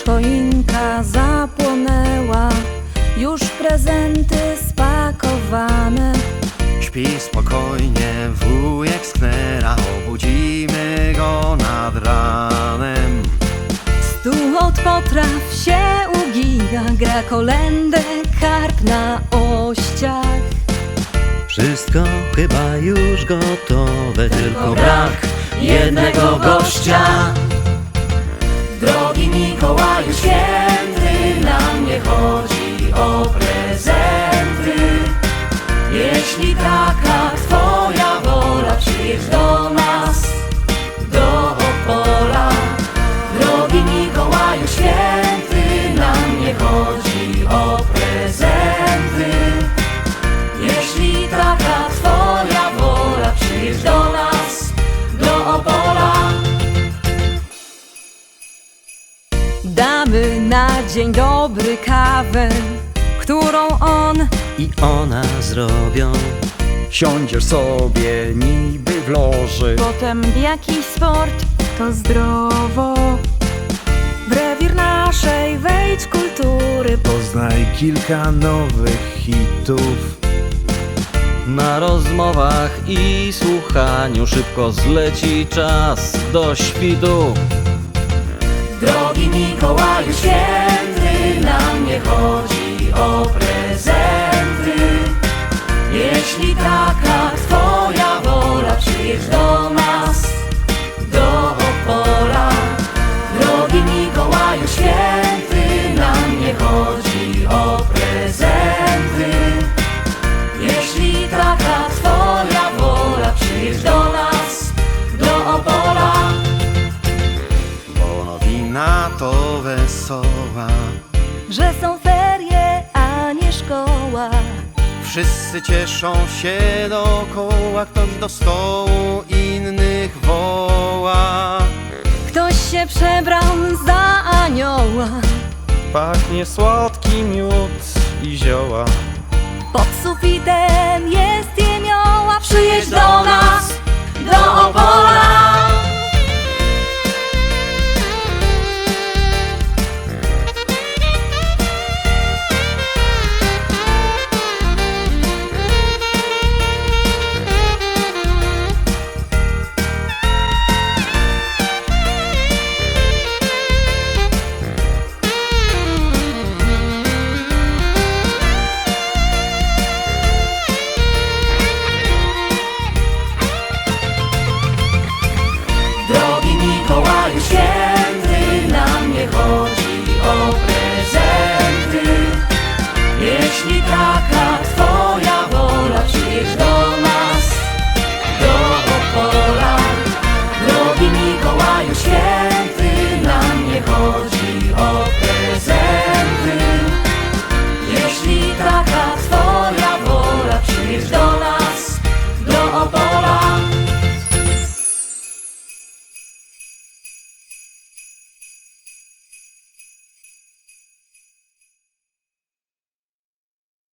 Już choinka zapłonęła, już prezenty spakowane. Śpi spokojnie wujek z knera Obudzimy go nad ranem Stół od potraw się ugina, gra kolędę karp na ościach. Wszystko chyba już gotowe Tylko brak jednego gościa Mikołaju święty, na mnie chodzi na dzień dobry kawę, którą on I ona zrobią. Siądziesz sobie niby w loży. Potem w jakiś sport to zdrowo. W rewir naszej wejdź kultury, Poznaj kilka nowych hitów. Na rozmowach i słuchaniu Szybko zleci czas do świtu Drogi Mikołaju święty, na mnie chodzi że są ferie, a nie szkoła. Wszyscy cieszą się dookoła Ktoś do stołu innych woła Ktoś się przebrał za anioła. Pachnie słodki miód i zioła Pod sufitem jest jemioła. Przyjedź